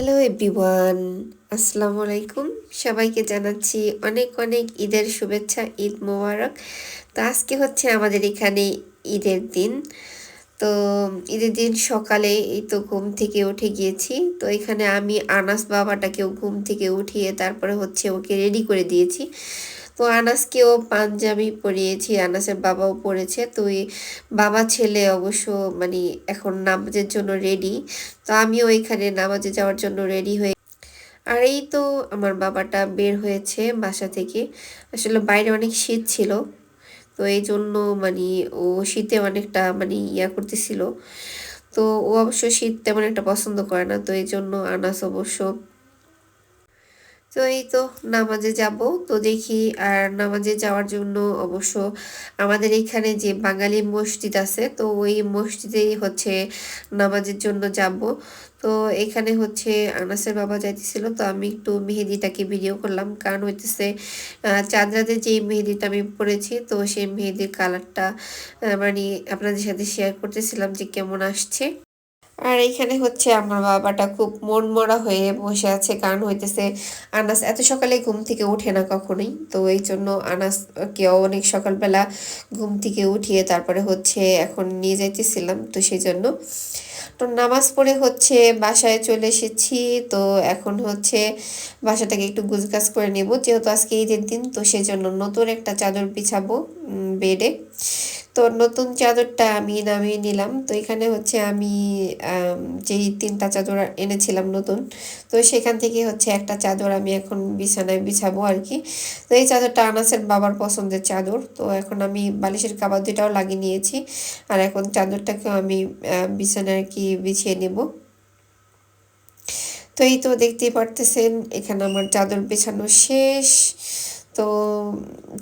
Hello everyone আসসালামু আলাইকুম সবাইকে জানাচ্ছি অনেক অনেক ঈদের শুভেচ্ছা, ঈদ মোবারক। তো আজকে হচ্ছে আমাদের এখানে ঈদের দিন। তো ঈদের দিন সকালে এই তো ঘুম থেকে উঠে গিয়েছি। তো এখানে আমি আনাস বাবাটাকেও ঘুম থেকে উঠিয়ে তারপরে হচ্ছে ওকে রেডি করে দিয়েছি। তো আনাসকেও পাঞ্জাবি পরিয়েছি, আনাসের বাবাও পরেছে। তো বাবা ছেলে অবশ্য মানে এখন নামাজের জন্য রেডি তো আমিও এখানে নামাজে যাওয়ার জন্য রেডি হয়ে আর এই তো আমার বাবাটা বের হয়েছে বাসা থেকে। আসলে বাইরে অনেক শীত ছিল, তো এই জন্য মানে ও শীতে অনেকটা মানে ইয়া করতেছিল। তো ও অবশ্য শীত তেমন একটা পছন্দ করে না, তো এই জন্য আনাস অবশ্য তো এই তো নামাজে যাব। তো দেখি আর নামাজে যাওয়ার জন্য অবশ্য আমাদের এখানে যে বাঙালি মসজিদ আছে, তো ওই মসজিদেই হচ্ছে নামাজের জন্য যাব। তো এখানে হচ্ছে আনাসের বাবা যাইতেছিল, তো আমি একটু মেহেদিটাকে ভিডিও করলাম। কারণ হইতেছে চাঁদরাতে যেই মেহেদিটা আমি পরেছি তো সেই মেহেদির কালারটা মানে আপনাদের সাথে শেয়ার করতেছিলাম যে কেমন আসছে। আর এইখানে হচ্ছে আমার বাবাটা খুব মন মরা হয়ে বসে আছে, কারণ হইতেছে আনাস এত সকালে ঘুম থেকে উঠে না কখনোই। তো এই জন্য আনাস কেউ অনেক সকালবেলা ঘুম থেকে উঠিয়ে তারপরে হচ্ছে এখন নিয়ে যাইতেছিলাম, তো সেই জন্য তো নামাজ পড়ে হচ্ছে, বাসায় চলে এসেছি। তো এখন হচ্ছে বাসাটাকে একটু গুজগাছ করে নেব। যেহেতু আজকে ঈদের দিন, তো সেই জন্য নতুন একটা চাদর বিছাবো বেডে। তো নতুন চাদরটা আমি নামিয়ে নিলাম। তো এখানে হচ্ছে আমি যেই তিনটা চাদর এনেছিলাম নতুন, তো সেখান থেকে হচ্ছে একটা চাদর আমি এখন বিছানায় বিছাবো আর কি তো এই চাদরটা আনাসের বাবার পছন্দের চাদর। তো এখন আমি বালিশের কাবার দুটাও লাগিয়ে নিয়েছি। আর এখন চাদরটাকেও আমি বিছানায় আর কি বিছিয়ে নেব? তো এই তো দেখতেই পারতেছেন, এখানে আমার চাদর বিছানো শেষ। তো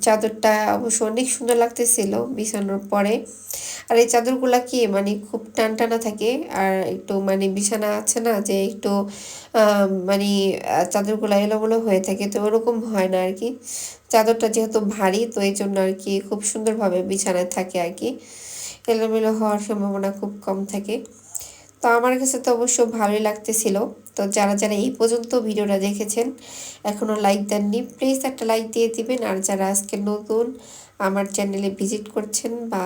চাদরটা অবশ্য অনেক সুন্দর লাগতেছিল বিছানোর পরে। আর এই চাদরগুলা কি মানে খুব টান টানা থাকে? আর একটু মানে বিছানা আছে না যে একটু মানে চাদরগুলা এলোমেলো হয়ে থাকে, তো ওরকম হয় না আর কি চাদরটা যেহেতু ভারী, তো এই জন্য আর কি খুব সুন্দরভাবে বিছানায় থাকে আর কি এলোমেলো হওয়ার সম্ভাবনা খুব কম থাকে। তো আমার কাছে তো অবশ্য ভালোই লাগতেছিল। তো যারা যারা এই পর্যন্ত ভিডিওটা দেখেছেন এখনও লাইক দেননি প্লিজ একটা লাইক দিয়ে দিবেন। আর যারা আজকে নতুন আমার চ্যানেলে ভিজিট করছেন বা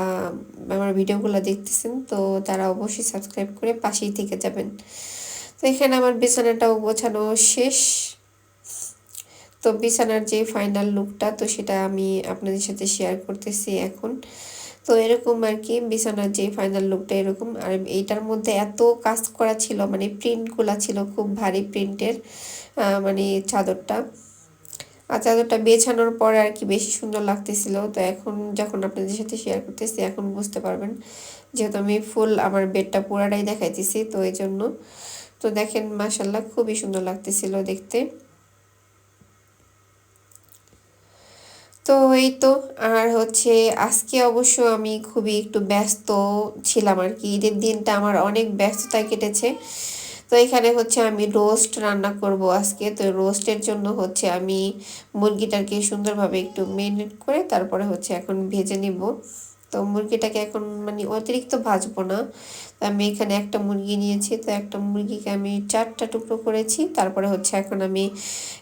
আমার ভিডিওগুলো দেখতেছেন, তো তারা অবশ্যই সাবস্ক্রাইব করে পাশেই থেকে যাবেন। তো এখানে আমার বিছানাটাও গোছানো শেষ। তো বিছানার যে ফাইনাল লুকটা তো সেটা আমি আপনাদের সাথে শেয়ার করতেছি এখন। তো এরকম আর কি বিছানার যে ফাইনাল লুকটা এরকম, আর এইটার মধ্যে এত কাজ করা ছিল মানে প্রিন্টগুলা ছিল, খুব ভারী প্রিন্টের মানে চাদরটা। আর চাদরটা বেছানোর পরে আর কি বেশি সুন্দর লাগতেছিল। তো এখন যখন আপনাদের সাথে শেয়ার করতেছি, এখন বুঝতে পারবেন যেহেতু আমি ফুল আমার বেডটা পুরাটাই দেখাইতেছি, তো এই জন্য তো দেখেন মাসাল্লাহ খুবই সুন্দর লাগতেছিল দেখতে। তো এই তো। আর হচ্ছে আজকে অবশ্য আমি খুবই একটু ব্যস্ত ছিলাম আর কি ঈদের দিনটা আমার অনেক ব্যস্ততায় কেটেছে। তো এখানে হচ্ছে আমি রোস্ট রান্না করব আজকে। তো রোস্টের জন্য হচ্ছে আমি মুরগিটাকে সুন্দরভাবে একটু মেরিনেট করে তারপরে হচ্ছে এখন ভেজে নিব। তো মুরগিটাকে এখন মানে অতিরিক্ত ভাজবো না। আমি এখানে একটা মুরগি নিয়েছি, তো একটা মুরগিকে আমি চারটা টুকরো করেছি। তারপরে হচ্ছে এখন আমি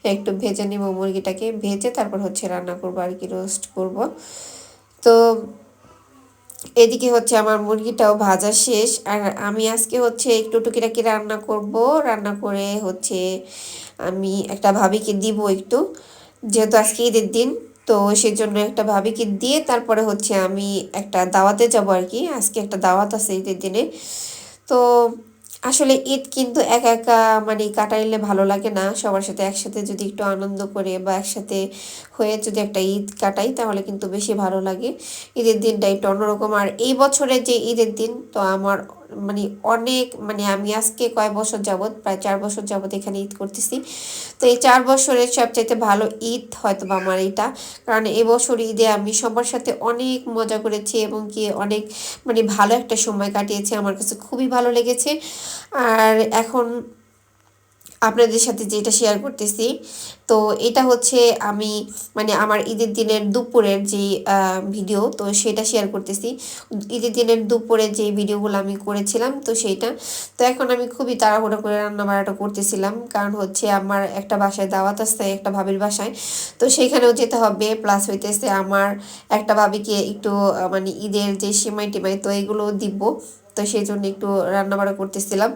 একটু ভেজে নেব মুরগিটাকে। ভেজে তারপর হচ্ছে রান্না করব আর কি রোস্ট করব। তো এদিকে হচ্ছে আমার মুরগিটাও ভাজা শেষ। আর আমি আজকে হচ্ছে একটু টুকিটাকি রান্না করব। রান্না করে হচ্ছে আমি একটা ভাবিকে দিব একটু। যেহেতু আজকে ঈদের দিন তো সেই জন্য একটা ভাবিকে দিয়ে তারপরে হচ্ছে আমি একটা দাওয়াতে যাব আর কি। আজকে একটা দাওয়াত আছে ঈদের দিনে। তো আসলে ঈদ কিন্তু একা একা মানে কাটাইলে ভালো লাগে না। সবার সাথে একসাথে যদি একটু আনন্দ করে বা একসাথে হয়ে যদি একটা ঈদ কাটাই তাহলে কিন্তু বেশি ভালো লাগে। ঈদের দিনটা একটু অন্যরকম। আর এই বছরের যে ঈদের দিন, তো আমার মানে অনেক মানে আমি আজকে কয় বছর যাবৎ, প্রায় চার বছর যাবৎ এখানে ঈদ করতেছি। তো এই চার বছরের সবচাইতে ভালো ঈদ হয়তো বা আমার এটা। কারণ এবছর ঈদে আমি সবার সাথে অনেক মজা করেছি এবং কি অনেক মানে ভালো একটা সময় কাটিয়েছি। আমার কাছে খুবই ভালো লেগেছে। আর এখন আপনাদের সাথে যেটা শেয়ার করতেছি, তো এটা হচ্ছে আমি মানে আমার ঈদের দিনের দুপুরের যে ভিডিও তো সেটা শেয়ার করতেছি। ঈদের দিনের দুপুরে যে ভিডিওগুলো আমি করেছিলাম, তো সেইটা তো এখন আমি খুবই তাড়াহুড়ো করে রান্না বাড়াটা করতেছিলাম, কারণ হচ্ছে আমার একটা বাসায় দাওয়াত আসতে একটা ভাবির বাসায়। তো সেইখানেও যেতে হবে প্লাস হইতেছে আমার একটা ভাবিকে একটু মানে ঈদের যে সেমাই টেমাই, তো এগুলো দিব। তো সেই জন্য একটু রান্না রান্নাবাড়া করতেছিলাম।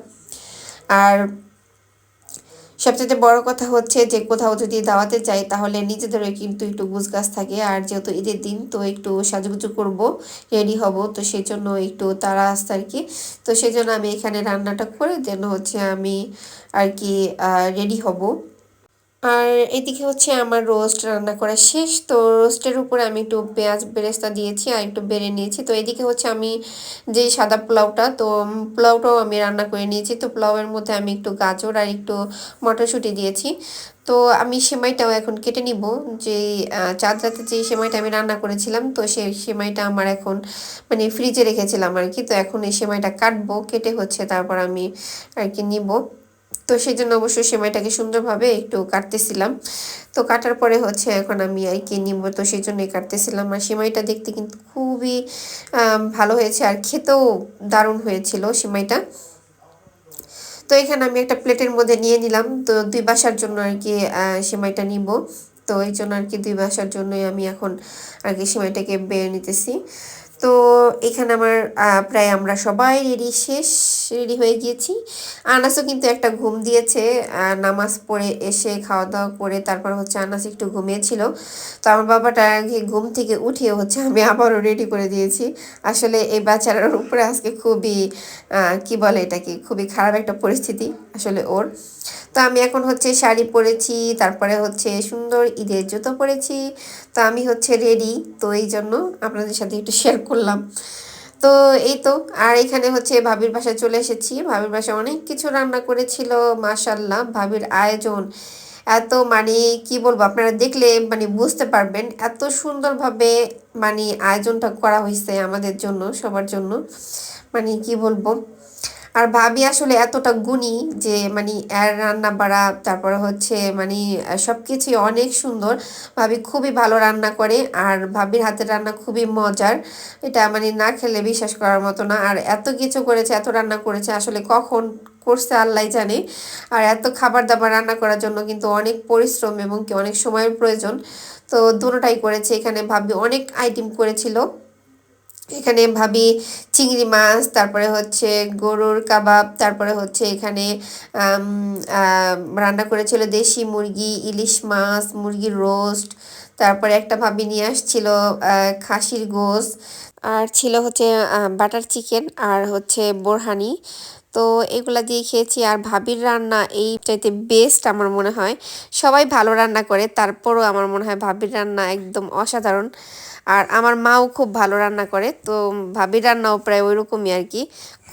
আর সবচেয়ে বড় কথা হচ্ছে যে কোথাও যদি দাওয়াতে যাই, তাহলে নিজেদেরও কিন্তু একটু গুজগাছ থাকে। আর যেহেতু ঈদের দিন, তো একটু সাজুগুজু করব, রেডি হব। তো সেই জন্য একটু তারা আসতে আর কি। তো সেই জন্য আমি এখানে রান্নাটা করে যেন হচ্ছে আমি আর কি রেডি হব। আর এদিকে হচ্ছে আমার রোস্ট রান্না করা শেষ। তো রোস্টের উপরে আমি একটু পেঁয়াজ বেরেস্তা দিয়েছি আর একটু বেড়ে নিয়েছি। তো এদিকে হচ্ছে আমি যে সাদা পোলাওটা, তো পোলাওটাও আমি রান্না করে নিয়েছি। তো পোলাওয়ের মধ্যে আমি একটু গাজর আর একটু মটরশুঁটি দিয়েছি। তো আমি সেমাইটাও এখন কেটে নিব। যে চাঁদ রাতে যে সেমাইটা আমি রান্না করেছিলাম, তো সেই সেমাইটা আমার এখন মানে ফ্রিজে রেখেছিলাম আর কি। তো এখন এই সেমাইটা কাটবো, কেটে হচ্ছে তারপর আমি আর কি নিব। তো সেই জন্য অবশ্যই সেমাইটাকে সুন্দরভাবে একটু কাটতেছিলাম। তো কাটার পরে হচ্ছে এখন আমি আর কি নিব তো সেই জন্যই কাটতেছিলাম। আর সেমাইটা দেখতে কিন্তু খুবই ভালো হয়েছে আর খেতেও দারুণ হয়েছিল সেমাইটা। তো এখানে আমি একটা প্লেটের মধ্যে নিয়ে নিলাম। তো দুই বাসার জন্য আর কি সেমাইটা নিব তো এই জন্য আর কি দুই বাসার জন্যই আমি এখন আর কি সেমাইটাকে বেয়ে নিতেছি। তো এখানে আমার প্রায় আমরা সবাই রেডি শেষ। রেডি হয়ে গিয়েছি। আনাসও কিন্তু একটা ঘুম দিয়েছে নামাজ পড়ে এসে খাওয়া দাওয়া করে তারপর হচ্ছে আনাস একটু ঘুমিয়েছিল। তো আমার বাবাটা ঘুম থেকে উঠিয়ে হচ্ছে আমি আবারও রেডি করে দিয়েছি। আসলে এই বাচ্চারার উপরে আজকে খুবই কি বলে এটাকে, খুবই খারাপ একটা পরিস্থিতি আসলে ওর। তো আমি এখন হচ্ছে শাড়ি পরেছি, তারপরে হচ্ছে সুন্দর ঈদের জুতো পরেছি। তো আমি হচ্ছে রেডি তো এই জন্য আপনাদের সাথে একটু শেয়ার করলাম। তো এই তো, আর এখানে হচ্ছে ভাবির বাসায় চলে এসেছি। ভাবির বাসায় অনেক কিছু রান্না করেছিল মাশাল্লাহ ভাবির আয়োজন। এত মানে কি বলব, আপনারা দেখলে মানে বুঝতে পারবেন এত সুন্দরভাবে মানে আয়োজনটা করা হয়েছে আমাদের জন্য, সবার জন্য। মানে কি বলব আর ভাবি আসলে এতটা গুণী যে মানে এর রান্না বাড়া তারপরে হচ্ছে মানে সব কিছুই অনেক সুন্দর। ভাবি খুবই ভালো রান্না করে আর ভাবির হাতের রান্না খুবই মজার। এটা মানে না খেলে বিশ্বাস করার মতো না। আর এত কিছু করেছে, এত রান্না করেছে, আসলে কখন করছে আল্লাহ জানে। আর এত খাবার দাবার রান্না করার জন্য কিন্তু অনেক পরিশ্রম এবং কি অনেক সময়ের প্রয়োজন। তো দুটোটাই করেছে। এখানে ভাবি অনেক আইটেম করেছিল। এখানে ভাবি চিংড়ি মাছ, তারপরে হচ্ছে গরুর কাবাব, তারপরে হচ্ছে এখানে রান্না করেছিল দেশি মুরগি, ইলিশ মাছ মুরগির রোস্ট, তারপরে একটা ভাবি নিয়ে আসছিল খাসির গোস আর ছিল হচ্ছে বাটার চিকেন আর হচ্ছে বোরহানি। তো এগুলা দিয়ে খেয়েছি আর ভাবির রান্না এই বেস্ট আমার মনে হয়। সবাই ভালো রান্না করে, তারপরও আমার মনে হয় ভাবির রান্না একদম অসাধারণ। আর আমার মাও খুব ভালো রান্না করে, তো ভাবি রান্নাও প্রায় ওই রকমই আর কি।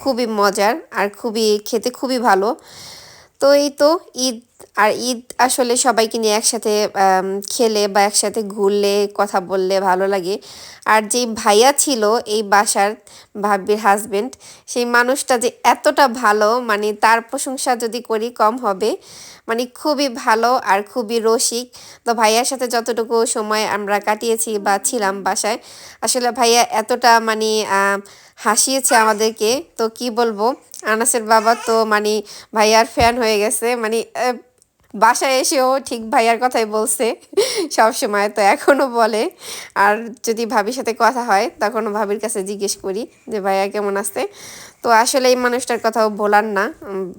খুবই মজার আর খুবই, খেতে খুবই ভালো। তো এই তো ঈদ আর ঈদ আসলে সবাইকে নিয়ে একসাথে খেলে বা একসাথে ঘুরলে, কথা বললে ভালো লাগে। আর যেই ভাইয়া ছিল এই বাসার ভাবির হাজবেন্ড সেই মানুষটা যে এতটা ভালো মানে তার প্রশংসা যদি করি কম হবে মানে খুবই ভালো আর খুবই রসিক। তো ভাইয়ার সাথে যতটুকু সময় আমরা কাটিয়েছি বা ছিলাম বাসায়, আসলে ভাইয়া এতটা মানে হাসিয়েছে আমাদেরকে। তো কি বলব? আনাসের বাবা তো মানে ভাইয়ার ফ্যান হয়ে গেছে। মানে বাসায় এসেও ঠিক ভাইয়ার কথাই বলছে, সব সময় তো এখনও বলে। আর যদি ভাবির সাথে কথা হয়, তখনও ভাবির কাছে জিজ্ঞেস করি যে, ভাইয়া কেমন আছে? তো আসলে এই মানুষটার কথাও বলার না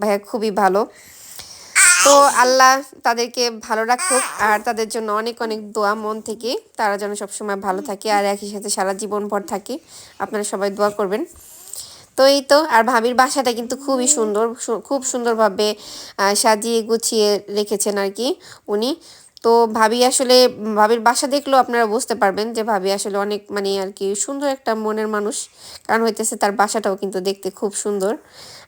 ভাইয়া খুবই ভালো। তো আল্লাহ তাদেরকে ভালো রাখুক, আর তাদের জন্য অনেক অনেক দোয়া মন থেকে। তারা যেন সবসময় ভালো থাকে আর একই সাথে সারা জীবন ভর থাকে। আপনারা সবাই দোয়া করবেন। তো এই তো, আর ভাবির বাসাটা কিন্তু খুবই সুন্দর খুব সুন্দরভাবে সাজিয়ে গুছিয়ে রেখেছেন আর কি উনি। তো ভাবি আসলে, ভাবির বাসা দেখলেও আপনারা বুঝতে পারবেন যে ভাবি আসলে অনেক মানে আর কি সুন্দর একটা মনের মানুষ। কারণ হইতেছে তার বাসাটাও কিন্তু দেখতে খুব সুন্দর।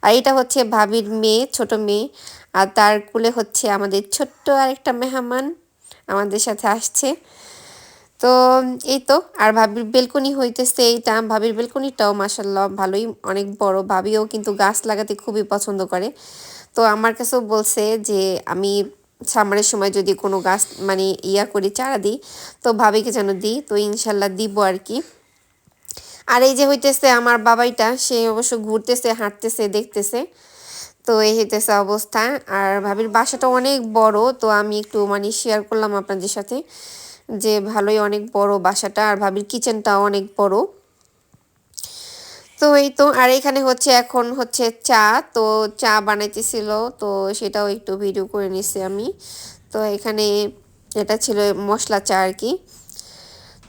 আর এটা হচ্ছে ভাবির মেয়ে, ছোট মেয়ে। আর তার কুলে হচ্ছে আমাদের ছোট্ট আরেকটা মেহমান আমাদের সাথে আসছে। তো এই তো, আর ভাবির বেলকনি হইতেছে এইটা, ভাবির বেলকনিটাও মাসাল্লাহ ভালোই, অনেক বড়। ভাবিও কিন্তু গাছ লাগাতে খুবই পছন্দ করে। তো আমার কাছেও বলছে যে, আমি সামারের সময় যদি কোনো গাছ মানে ইয়া করি, চারা দিই, তো ভাবিকে যেন দিই, তো ইনশাল্লাহ দিব আর কি। আর এই যে হইতেছে আমার বাবাইটা, সে অবশ্য ঘুরতেছে, হাঁটতেছে, দেখতেছে। তো এই হইতেছে অবস্থা। আর ভাবির বাসাটা অনেক বড়, তো আমি একটু মানে শেয়ার করলাম আপনাদের সাথে। যে ভালোই অনেক বড় বাসাটা আর ভাবির কিচেনটাও অনেক বড়। তো এই তো, আর এখানে হচ্ছে এখন হচ্ছে চা, তো চা বানাইতেছিল, তো সেটাও একটু ভিডিও করে নিছি আমি। তো এখানে এটা ছিল মশলা চা আর কি।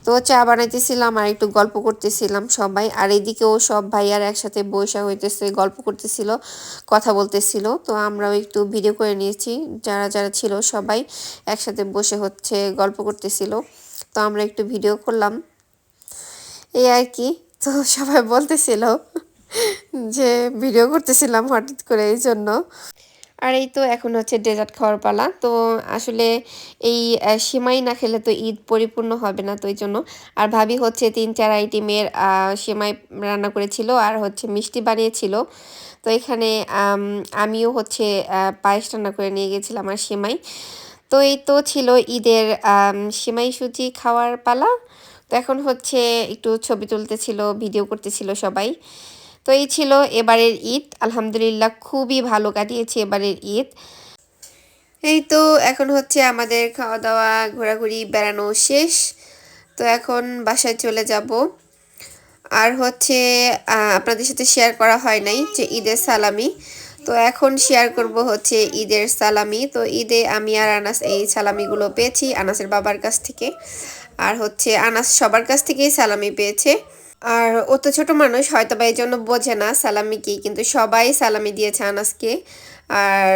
তো চা বানাইতেছিলাম আর একটু গল্প করতেছিলাম সবাই। আর এদিকেও সব ভাইয়ার একসাথে বৈশা হইতেছে, গল্প করতেছিল, কথা বলতেছিল। তো আমরাও একটু ভিডিও করে নিয়েছি। যারা যারা ছিল সবাই একসাথে বসে হচ্ছে গল্প করতেছিল। তো আমরা একটু ভিডিও করলাম। এই আর কি। তো সবাই বলতেছিল যে ভিডিও করতেছিলাম হঠাৎ করে এই জন্য। আর এই তো এখন হচ্ছে ডেজার্ট খাওয়ার পালা। তো আসলে এই সেমাই না খেলে তো ঈদ পরিপূর্ণ হবে না তো এই জন্য। আর ভাবি হচ্ছে তিন চার আইটেমের সেমাই রান্না করেছিল আর হচ্ছে মিষ্টি বানিয়েছিল। তো এখানে আমিও হচ্ছে পায়েস রান্না করে নিয়ে গেছিলাম আর সেমাই। তো এই তো ছিল ঈদের সেমাই সুজি খাওয়ার পালা। তো এখন হচ্ছে একটু ছবি তুলতেছিল, ভিডিও করতেছিল সবাই। তো এই ছিল এবারের ঈদ। আলহামদুলিল্লাহ খুবই ভালো কাটিয়েছে এবারের ঈদ। এই তো এখন হচ্ছে আমাদের খাওয়া দাওয়া ঘোরাঘুরি বেড়ানো শেষ। তো এখন বাসায় চলে যাব। আর হচ্ছে আপনাদের সাথে শেয়ার করা হয় নাই যে ঈদের সালামি। তো এখন শেয়ার করব হচ্ছে ঈদের সালামি। তো ঈদে আমি আর আনাস এই সালামিগুলো পেয়েছি আনাসের বাবার কাছ থেকে। আর হচ্ছে আনাস সবার কাছ থেকেই সালামি পেয়েছে। আর ও তো ছোটো মানুষ হয়তো বা এই জন্য বোঝে না সালামি কি, কিন্তু সবাই সালামি দিয়েছে আনাসকে। আর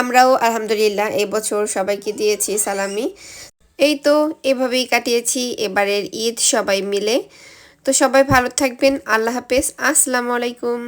আমরাও আলহামদুলিল্লাহ বছর সবাইকে দিয়েছি সালামি। এই তো এভাবেই কাটিয়েছি, এবারের ঈদ সবাই মিলে। তো সবাই ভালো থাকবেন, আল্লাহ হাফেজ, আসসালামু আলাইকুম।